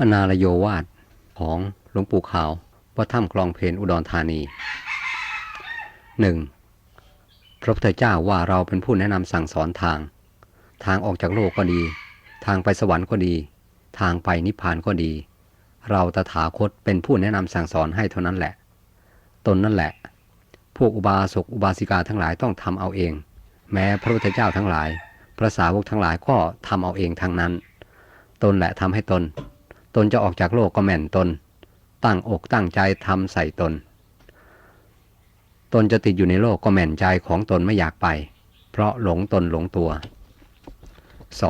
อนาลโยวาดของหลวงปู่ขาววัดถ้ำคลองเพนอุดรธานีหนึ่งพระพุทธเจ้าว่าเราเป็นผู้แนะนำสั่งสอนทาง ทางออกจากโลกก็ดี ทางไปสวรรค์ก็ดี ทางไปนิพพานก็ดี เราตถาคตเป็นผู้แนะนำสั่งสอนให้เท่านั้นแหละ ตนนั่นแหละ พวกอุบาสกอุบาสิกาทั้งหลายต้องทำเอาเอง แม้พระพุทธเจ้าทั้งหลาย พระสาวกทั้งหลายก็ทำเอาเองทั้งนั้น ตนแหละทำให้ตน ตนจะออกจากโลกก็แม่นตน ตั้งอกตั้งใจทำใส่ตน ตนจะติดอยู่ในโลกก็แม่นใจของตนไม่อยากไป เพราะหลงตนหลงตัว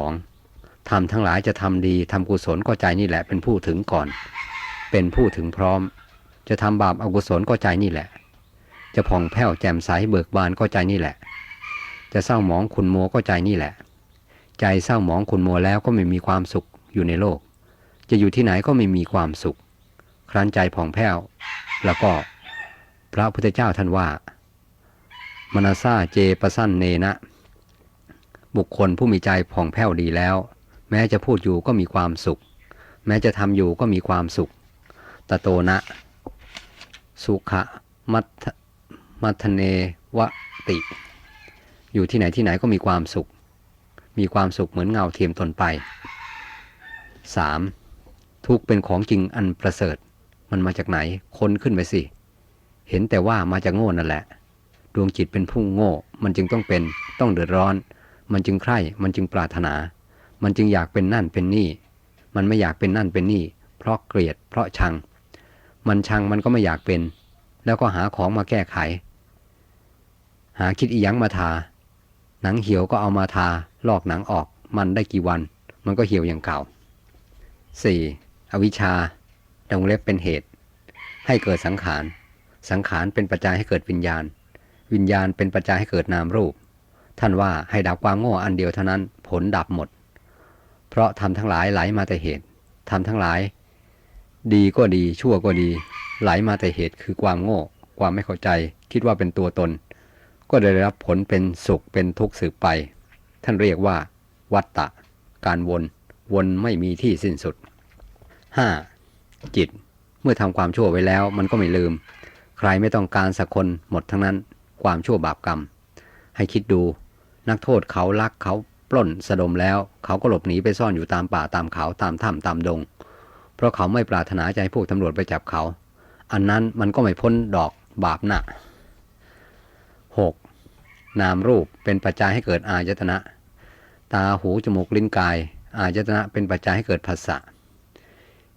2. ทำทั้งหลายจะทำดีทำกุศลก็ใจนี่แหละเป็นผู้ถึงก่อน เป็นผู้ถึงพร้อม จะทำบาปอกุศลก็ใจนี่แหละ จะผ่องแผ้วแจ่มใสเบิกบานก็ใจนี่แหละ จะเศร้าหมองขุนมัวก็ใจนี่แหละ ใจเศร้าหมองขุนมัวแล้วก็ไม่มีความสุขอยู่ในโลก จะอยู่ที่ไหนก็ไม่มีความสุข ครั้นใจผ่องแผ้ว แล้วก็พระพุทธเจ้าท่านว่ามนาซาเจปสั้นเนนะ บุคคลผู้มีใจผ่องแผ้วดีแล้ว แม้จะพูดอยู่ก็มีความสุข แม้จะทำอยู่ก็มีความสุขตโตนะ สุขะมัทมัทเนวติ อยู่ที่ไหนที่ไหนก็มีความสุข มีความสุขเหมือนเงาเทียมตนไป 3. ทุกเป็นของจริงอันประเสริฐ มันมาจากไหนค้นขึ้นไปสิ เห็นแต่ว่ามาจากโง่นั่นแหละ ดวงจิตเป็นผู้โง่ มันจึงต้องเป็นต้องเดือดร้อน มันจึงใคร่มันจึงปรารถนา มันจึงอยากเป็นนั่นเป็นนี่ มันไม่อยากเป็นนั่นเป็นนี่ เพราะเกลียด เพราะชัง มันชังมันก็ไม่อยากเป็น แล้วก็หาของมาแก้ไข หาคิดอีหยังมาทา หนังเหี่ยวก็เอามาทาลอกหนังออก มันได้กี่วัน มันก็เหี่ยวอย่างเก่า 4. อวิชชาดงเล็บเป็นเหตุ ให้เกิดสังขาร สังขารเป็นปัจจัยให้เกิดวิญญาณ วิญญาณเป็นปัจจัยให้เกิดนามรูป ท่านว่าให้ดับความโง่อันเดียวเท่านั้นผลดับหมด เพราะทำทั้งหลายไหลมาแต่เหตุทำทั้งหลาย ดีก็ดีชั่วก็ดี ไหลมาแต่เหตุคือความโง่ ความไม่เข้าใจ คิดว่าเป็นตัวตน ก็ได้รับผลเป็นสุขเป็นทุกข์สืบไป ท่านเรียกว่า วัตตะ การวน วนไม่มีที่สิ้นสุด 5. จิต เมื่อทำความชั่วไว้แล้วมันก็ไม่ลืม ใครไม่ต้องการสักคนหมดทั้งนั้น ความชั่วบาปกรรม ให้คิดดู นักโทษเขาลักเขาปล้นสะดมแล้ว เขาก็หลบหนีไปซ่อนอยู่ตามป่าตามเขาตามถ้ำตามดง เพราะเขาไม่ปรารถนาจให้พวกตำรวจไปจับเขา อันนั้นมันก็ไม่พ้นดอกบาปหนะ 6. นามรูปเป็นปัจจัยให้เกิดอายตนะ ตาหูจมูกลิ้นกาย อายตนะเป็นปัจจัยให้เกิดผัสสะ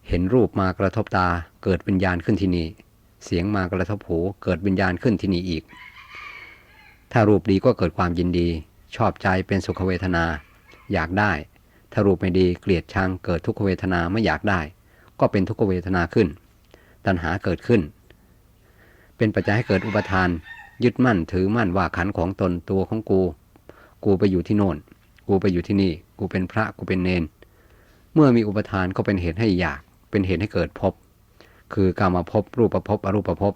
เห็นรูปมากระทบตาเกิดวิญญาณขึ้นที่นี่ เสียงมากระทบหูเกิดวิญญาณขึ้นที่นี่อีก ถ้ารูปดีก็เกิดความยินดี ชอบใจเป็นสุขเวทนา อยากได้ ถ้ารูปไม่ดีเกลียดชังเกิดทุกขเวทนาไม่อยากได้ ก็เป็นทุกขเวทนาขึ้น ตัณหาเกิดขึ้น เป็นปัจจัยให้เกิดอุปทาน ยึดมั่นถือมั่นว่าขันของตนตัวของกู กูไปอยู่ที่โน่น กูไปอยู่ที่นี่ กูเป็นพระกูเป็นเนน เมื่อมีอุปทานก็เป็นเหตุให้อยาก เป็นเหตุให้เกิดภพคือกามาภพรูปภพบอรูปภพบ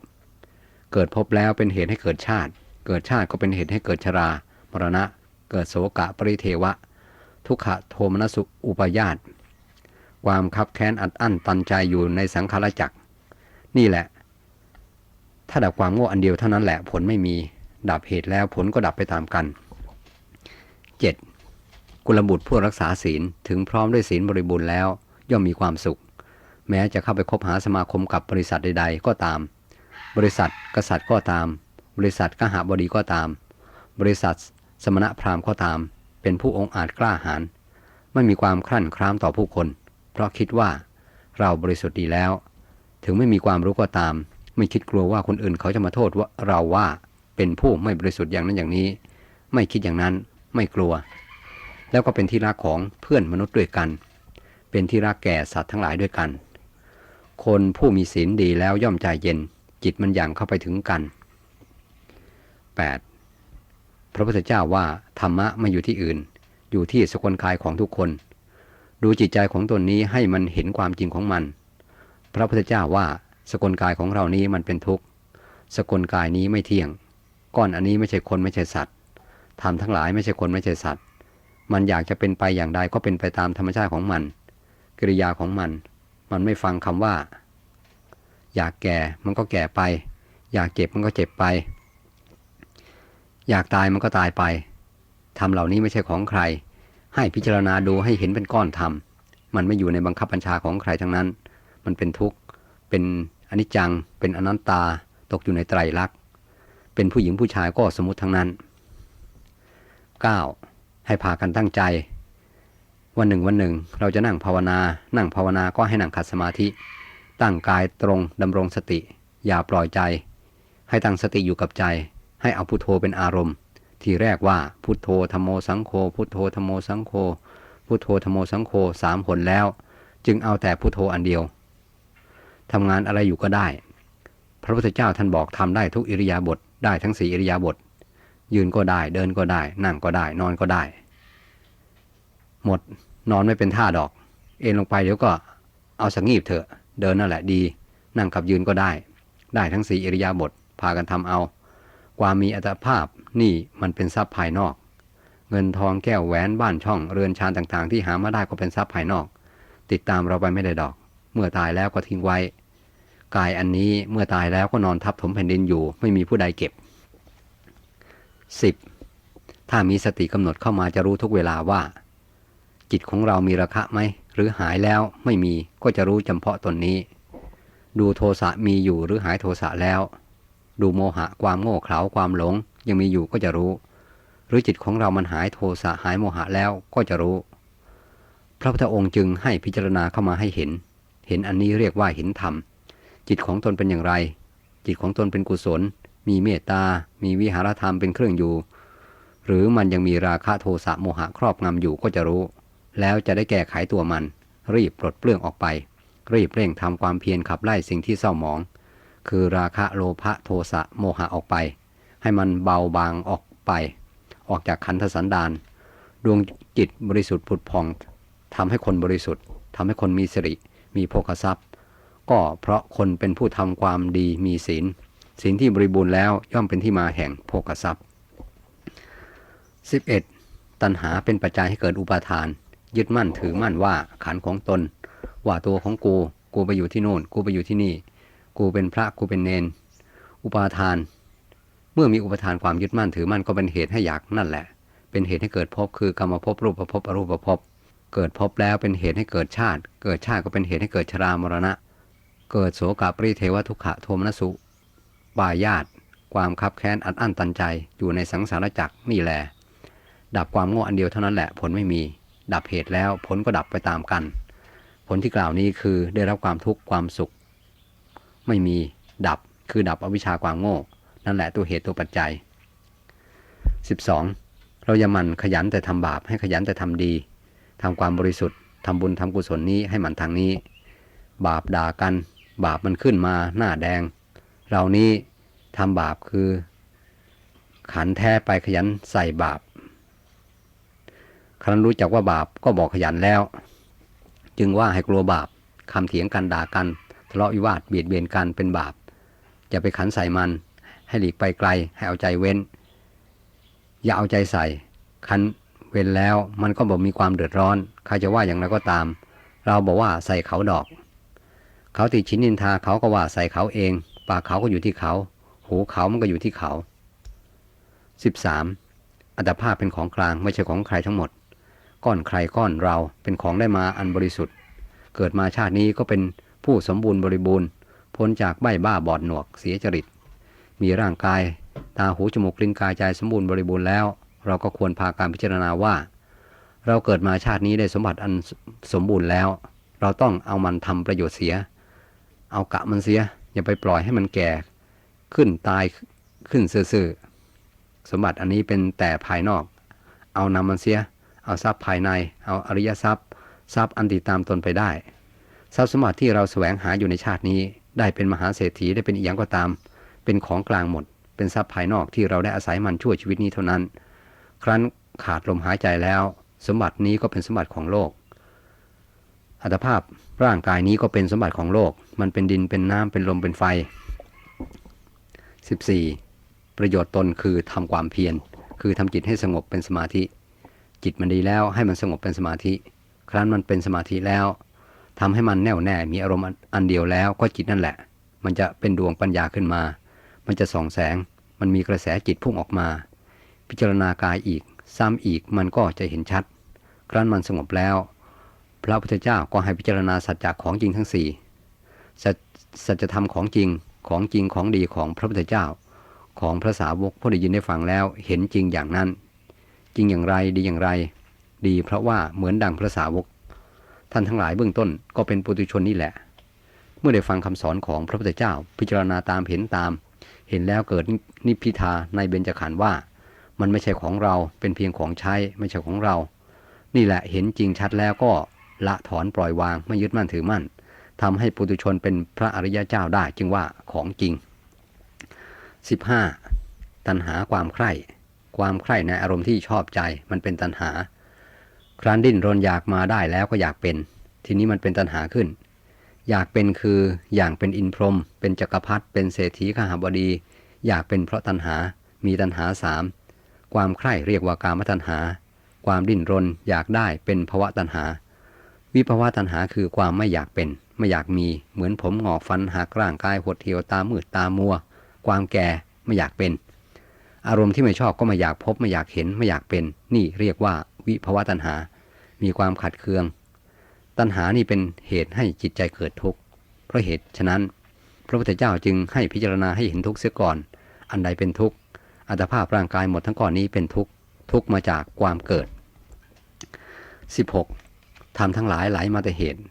เกิดภพแล้วเป็นเหตุให้เกิดชาติ เกิดชาติก็เป็นเหตุให้เกิดชรามรณะ เกิดโสกะปริเทวะ ทุกขโทมนสุอุปยาตความคับแค้นอัดอั้นตันใจอยู่ในสังขารจักร นี่แหละ ถ้าดับความโง่อันเดียวเท่านั้นแหละผลไม่มีดับเหตุแล้วผลก็ดับไปตามกัน 7. กุลบุตรผู้รักษาศีลถึงพร้อมด้วยศีลบริบูรณ์แล้ว ย่อมมีความสุข แม้จะเข้าไปคบหาสมาคมกับบริษัทใด ๆ ก็ตาม บริษัทกษัตริย์ก็ตาม บริษัทกหาบดีก็ตาม บริษัทสมณพราหมณ์ก็ตาม เป็นผู้องอาจกล้าหาญไม่มีความครั่นคร้ามต่อผู้คน เพราะคิดว่าเราบริสุทธิ์ดีแล้ว ถึงไม่มีความรู้ก็ตาม ไม่คิดกลัวว่าคนอื่นเขาจะมาโทษว่าเราว่าเป็นผู้ไม่บริสุทธิ์อย่างนั้นอย่างนี้ ไม่คิดอย่างนั้นไม่กลัว แล้วก็เป็นที่รักของเพื่อนมนุษย์ด้วยกัน เป็นที่รักแก่สัตว์ทั้งหลายด้วยกัน คนผู้มีศีลดีแล้วย่อมใจเย็น จิตมันอย่างเข้าไปถึงกัน 8. พระพุทธเจ้าว่าธรรมะไม่อยู่ที่อื่น อยู่ที่สกลกายของทุกคน ดูจิตใจของตนนี้ให้มันเห็นความจริงของมัน พระพุทธเจ้าว่าสกลกายของเรานี้มันเป็นทุกข์ สกลกายนี้ไม่เที่ยง ก้อนอันนี้ไม่ใช่คนไม่ใช่สัตว์ทำทั้งหลายไม่ใช่คนไม่ใช่สัตว์ มันอยากจะเป็นไปอย่างใดก็เป็นไปตามธรรมชาติของมัน กิริยาของมัน มันไม่ฟังคำว่า อยากแก่มันก็แก่ไป อยากเจ็บมันก็เจ็บไป อยากตายมันก็ตายไปทำเหล่านี้ไม่ใช่ของใคร ให้พิจารณาดูให้เห็นเป็นก้อนธรรมมันไม่อยู่ในบังคับบัญชาของใครทั้งนั้น มันเป็นทุกข์ เป็นอนิจจัง เป็นอนัตตา ตกอยู่ในไตรลักษณ์ เป็นผู้หญิงผู้ชายก็สมมติทั้งนั้น 9. ให้พากันตั้งใจ วันหนึ่งวันหนึ่ง เราจะนั่งภาวนา นั่งภาวนาก็ให้นั่งขัดสมาธิ ตั้งกายตรงดำรงสติ อย่าปล่อยใจ ให้ตั้งสติอยู่กับใจ ให้เอาพุโทโธเป็นอารมณ์ ทีแรกว่าพุโทโธธรรมโมสังโฆพุโทโธธรรมโมสังโฆพุโทโธธรรมโมสังโฆสามหนแล้ว จึงเอาแต่พุโทโธอันเดียวทำงานอะไรอยู่ก็ได้ พระพุทธเจ้าท่านบอกทำได้ทุกอิริยาบถได้ทั้งสี่อิริยาบถยืนก็ได้ เดินก็ได้ นั่งก็ได้ นอนก็ได้ หมด นอนไม่เป็นท่าดอก เอ็นลงไปเดี๋ยวก็เอาสังงีบเถอะ เดินนั่นแหละดี นั่งกับยืนก็ได้ ได้ทั้งสี่อิริยาบถพากันทำเอา ความมีอัตภาพนี่มันเป็นทรัพย์ภายนอก เงินทองแก้วแหวนบ้านช่องเรือนชานต่างๆ ที่หามาได้ก็เป็นทรัพย์ภายนอก ติดตามเราไปไม่ได้ดอก เมื่อตายแล้วก็ทิ้งไว้ กายอันนี้เมื่อตายแล้วก็นอนทับถมแผ่นดินอยู่ ไม่มีผู้ใดเก็บ 10. ถ้ามีสติกำหนดเข้ามาจะรู้ทุกเวลาว่า จิตของเรามีราคะไหม หรือหายแล้วไม่มีก็จะรู้จำเพาะตนนี้ ดูโทสะมีอยู่หรือหายโทสะแล้ว ดูโมหะความโง่เขลาความหลง ยังมีอยู่ก็จะรู้ หรือจิตของเรามันหายโทสะหายโมหะแล้วก็จะรู้ พระพุทธองค์จึงให้พิจารณาเข้ามาให้เห็น เห็นอันนี้เรียกว่าเห็นธรรม จิตของตนเป็นอย่างไร จิตของตนเป็นกุศล มีเมตตา มีวิหารธรรมเป็นเครื่องอยู่ หรือมันยังมีราคะโทสะโมหะครอบงำอยู่ก็จะรู้ แล้วจะได้แก้ไขตัวมัน รีบปลดเปลื้องออกไป รีบเร่งทำความเพียรขับไล่สิ่งที่เศร้าหมอง คือราคะโลภะโทสะโมหะออกไป ให้มันเบาบางออกไป ออกจากขันธสันดานดวงจิตบริสุทธิ์ผุดผ่องทำให้คนบริสุทธิ์ทำให้คนมีสิริ มีโภคทรัพย์ ก็เพราะคนเป็นผู้ทำความดีมีศีลศีลที่บริบูรณ์แล้วย่อมเป็นที่มาแห่งโภคทรัพย์ 11. ตัณหาเป็นปัจจัยให้เกิดอุปาทาน ยึดมั่นถือมั่นว่าขันของตน ว่าตัวของกู กูไปอยู่ที่โน่น กูไปอยู่ที่นี่ กูเป็นพระกูเป็นเนน อุปาทาน เมื่อมีอุปทานความยึดมั่นถือมั่นก็เป็นเหตุให้อยากนั่นแหละ เป็นเหตุให้เกิดภพคือกรรมภพรูปภพอรูปภพเกิดภพแล้วเป็นเหตุให้เกิดชาติ เกิดชาติก็เป็นเหตุให้เกิดชรามรณะ เกิดโสกปริเทวทุกขะโทมนสุปายาตความคับแค้นอัดอั้นตันใจอยู่ในสังสารจักรนี่แหละดับความโง่อันเดียวเท่านั้นแหละผลไม่มี ดับเหตุแล้วผลก็ดับไปตามกัน ผลที่กล่าวนี้คือได้รับความทุกข์ความสุข ไม่มีดับคือดับอวิชชาความโง่ นั่นแหละตัวเหตุตัวปัจจัย 12. เราอย่ามันขยันแต่ทำบาปให้ขยันแต่ทำดีทำความบริสุทธิ์ทำบุญทำกุศลนี้ให้มันทางนี้ บาปด่ากัน บาปมันขึ้นมาหน้าแดง เรานี้ทำบาปคือ ขันแท้ไปขยันใส่บาป ครั้นรู้จักว่าบาปก็บอกขยันแล้ว จึงว่าให้กลัวบาปคำเถียงกันด่ากันทะเลาะวิวาทเบียดเบียนกันเป็นบาปอย่าไปขันใส่มัน ให้หลีกไปไกลให้เอาใจเว้น อย่าเอาใจใส่คันเว้นแล้วมันก็บอกมีความเดือดร้อน ใครจะว่าอย่างไรก็ตาม เราบอกว่าใส่เขาดอก เขาติดชิ้นนินทาเขาก็ว่าใส่เขาเอง ปากเขาก็อยู่ที่เขา หูเขามันก็อยู่ที่เขา 13. อัตภาพเป็นของกลางไม่ใช่ของใครทั้งหมด ก้อนใครก้อนเราเป็นของได้มาอันบริสุทธิ์ เกิดมาชาตินี้ก็เป็นผู้สมบูรณ์บริบูรณ์ พ้นจากใบ้บ้าบอดหนวกเสียจริต มีร่างกายตาหูจมูกลิ้นกายใจสมบูรณ์บริบูรณ์แล้ว เราก็ควรพาการพิจารณาว่า เราเกิดมาชาตินี้ได้สมบัติอันสมบูรณ์แล้ว เราต้องเอามันทำประโยชน์เสีย เอากะมันเสีย อย่าไปปล่อยให้มันแก่ ขึ้นตายขึ้นซื่อๆสมบัติอันนี้เป็นแต่ภายนอก เอานำมันเสีย เอาทรัพย์ภายใน เอาอริยทรัพย์ ทรัพย์อันติดตามตนไปได้ ทรัพย์สมบัติที่เราแสวงหาอยู่ในชาตินี้ ได้เป็นมหาเศรษฐีได้เป็นอีกอย่างก็ตาม เป็นของกลางหมด เป็นทรัพย์ภายนอกที่เราได้อาศัยมันชั่วชีวิตนี้เท่านั้น ครั้นขาดลมหายใจแล้ว สมบัตินี้ก็เป็นสมบัติของโลก อัตภาพร่างกายนี้ก็เป็นสมบัติของโลก มันเป็นดินเป็นน้ำเป็นลมเป็นไฟ 14. ประโยชน์ตนคือทำความเพียร คือทำจิตให้สงบเป็นสมาธิ จิตมันดีแล้วให้มันสงบเป็นสมาธิ ครั้นมันเป็นสมาธิแล้วทำให้มันแน่วแน่มีอารมณ์อันเดียวแล้วก็จิตนั่นแหละ มันจะเป็นดวงปัญญาขึ้นมา มันจะส่องแสง มันมีกระแสจิตพุ่งออกมา พิจารณากายอีก ซ้ำอีกมันก็จะเห็นชัด ครั้นมันสงบแล้ว พระพุทธเจ้าก็ให้พิจารณาสัจจะของจริงทั้งสี่สัจธรรมของจริงของจริงของดีของพระพุทธเจ้า ของพระสาวกผู้ได้ยินได้ฟังแล้วเห็นจริงอย่างนั้น ริงอย่างไรดีอย่างไร ดีเพราะว่าเหมือนดังพระสาวก ท่านทั้งหลายเบื้องต้นก็เป็นปุถุชนนี่แหละ เมื่อได้ฟังคำสอนของพระพุทธเจ้า พิจารณาตามเห็นตาม เห็นแล้วเกิดนิพพิทาในเบญจขันธ์ว่า มันไม่ใช่ของเราเป็นเพียงของใช้ไม่ใช่ของเรา นี่แหละเห็นจริงชัดแล้วก็ละถอนปล่อยวางไม่ยึดมั่นถือมั่นทำให้ปุถุชนเป็นพระอริยเจ้าได้จึงว่าของจริง 15. ตัณหาความใคร่ ความใคร่ในอารมณ์ที่ชอบใจมันเป็นตัณหา ครั้นดิ้นรนอยากมาได้แล้วก็อยากเป็น ทีนี้มันเป็นตัณหาขึ้น อยากเป็นคืออย่างเป็นอินพรหมเป็นจักรพรรดิเป็นเศรษฐีข้าหบดี อยากเป็นเพราะตัณหา มีตัณหาสามความใคร่เรียกว่ากามตัณหา ความดิ้นรนอยากได้เป็นภวะตัณหา วิภวะตัณหาคือความไม่อยากเป็น ไม่อยากมีเหมือนผมหงอกฟันหักร่างกายหดเหี่ยวตามืดตามัว ความแก่ไม่อยากเป็น อารมณ์ที่ไม่ชอบก็ไม่อยากพบไม่อยากเห็นไม่อยากเป็น นี่เรียกว่าวิภวะตัณหา มีความขัดเคือง ตัณหานี่เป็นเหตุให้จิตใจเกิดทุกข์เพราะเหตุฉะนั้น พระพุทธเจ้าจึงให้พิจารณาให้เห็นทุกข์เสียก่อน อันใดเป็นทุกข์อัตภาพร่างกายหมดทั้งก้อนนี้เป็นทุกข์ทุกข์มาจากความเกิด 16. ทำทั้งหลายไหลมาแต่เหตุ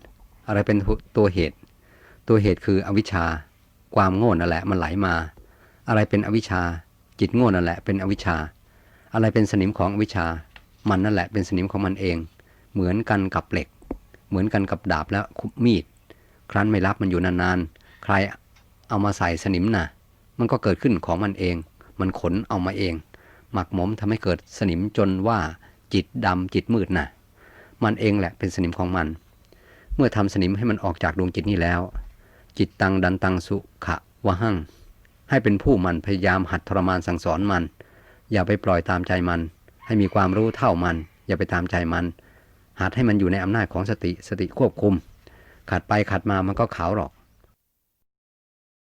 อะไรเป็นตัวเหตุ ตัวเหตุคืออวิชชา ความโง่นั่นแหละมันไหลมา อะไรเป็นอวิชชา จิตโง่นั่นแหละเป็นอวิชชา อะไรเป็นสนิมของอวิชชา มันนั่นแหละเป็นสนิมของมันเอง เหมือนกันกับเหล็ก เหมือนกันกับดาบและมีด ครั้นไม่รับมันอยู่นานๆ ใครเอามาใส่สนิมน่ะ มันก็เกิดขึ้นของมันเอง มันขนเอามาเอง หมักหมมทำให้เกิดสนิมจนว่าจิตดำจิตมืดน่ะ มันเองแหละเป็นสนิมของมัน เมื่อทำสนิมให้มันออกจากดวงจิตนี้แล้ว จิตตังดันตังสุขะวะหั่ง ให้เป็นผู้มันพยายามหัดทรมานสั่งสอนมัน อย่าไปปล่อยตามใจมัน ให้มีความรู้เท่ามัน อย่าไปตามใจมัน หัดให้มันอยู่ในอำนาจของสติสติควบคุม ขัดไปขัดมามันก็ขาวหรอก